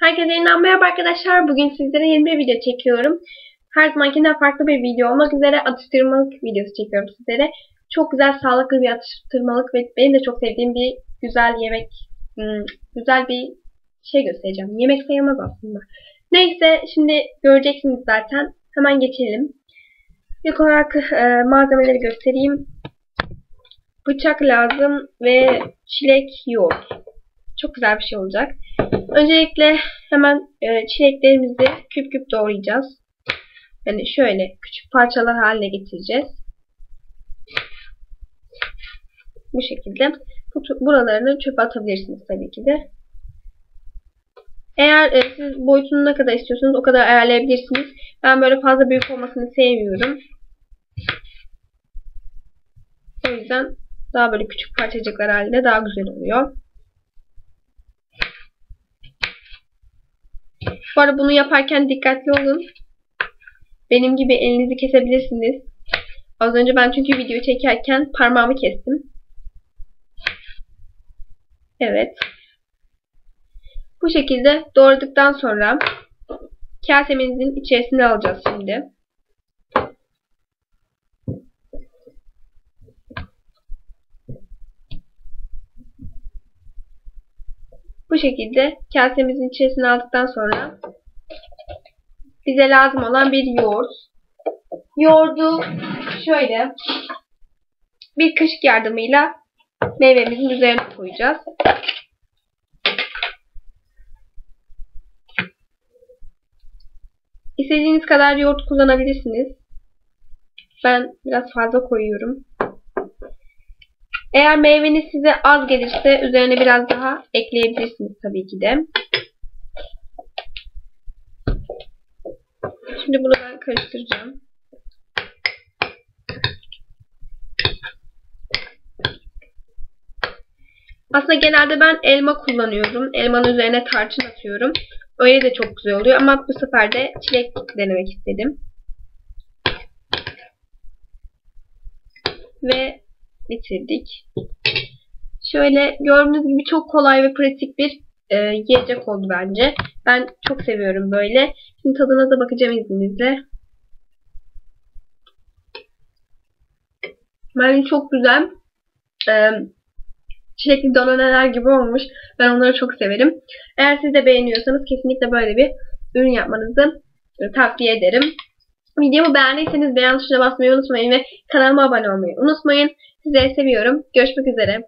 Herkese yeniden merhaba arkadaşlar. Bugün sizlere yeni bir video çekiyorum. Her zamankinden farklı bir video olmak üzere atıştırmalık videosu çekiyorum sizlere. Çok güzel, sağlıklı bir atıştırmalık ve benim de çok sevdiğim bir güzel yemek, hmm, güzel bir şey göstereceğim. Yemek sayılmaz aslında. Neyse, şimdi göreceksiniz zaten. Hemen geçelim. İlk olarak e, malzemeleri göstereyim. Bıçak lazım ve çilek yoğurt. Çok güzel bir şey olacak. Öncelikle hemen e, çileklerimizi küp küp doğrayacağız. Yani şöyle küçük parçalar haline getireceğiz. Bu şekilde. Bu, buralarını çöpe atabilirsiniz tabii ki de. Eğer e, siz boyutunu ne kadar istiyorsanız o kadar ayarlayabilirsiniz. Ben böyle fazla büyük olmasını sevmiyorum. O yüzden daha böyle küçük parçacıklar halinde daha güzel oluyor. Arada bunu yaparken dikkatli olun. Benim gibi elinizi kesebilirsiniz. Az önce ben çünkü video çekerken parmağımı kestim. Evet. Bu şekilde doğradıktan sonra kasemizin içerisine alacağız şimdi. Bu şekilde kasemizin içerisine aldıktan sonra bize lazım olan bir yoğurt. Yoğurdu şöyle bir kaşık yardımıyla meyvemizin üzerine koyacağız. İstediğiniz kadar yoğurt kullanabilirsiniz. Ben biraz fazla koyuyorum. Eğer meyveniz size az gelirse üzerine biraz daha ekleyebilirsiniz tabii ki de. Şimdi bunu ben karıştıracağım. Aslında genelde ben elma kullanıyorum. Elmanın üzerine tarçın atıyorum. Öyle de çok güzel oluyor ama bu sefer de çilek denemek istedim. Ve bitirdik. Şöyle gördüğünüz gibi çok kolay ve pratik bir e, yiyecek oldu bence. Ben çok seviyorum böyle. Şimdi tadına da bakacağım izninizle. Bence çok güzel. Ee, çilekli donaneler gibi olmuş. Ben onları çok severim. Eğer siz de beğeniyorsanız kesinlikle böyle bir ürün yapmanızı e, tavsiye ederim. Videomu beğendiyseniz beğen tuşuna basmayı unutmayın ve kanalıma abone olmayı unutmayın. Sizleri seviyorum. Görüşmek üzere.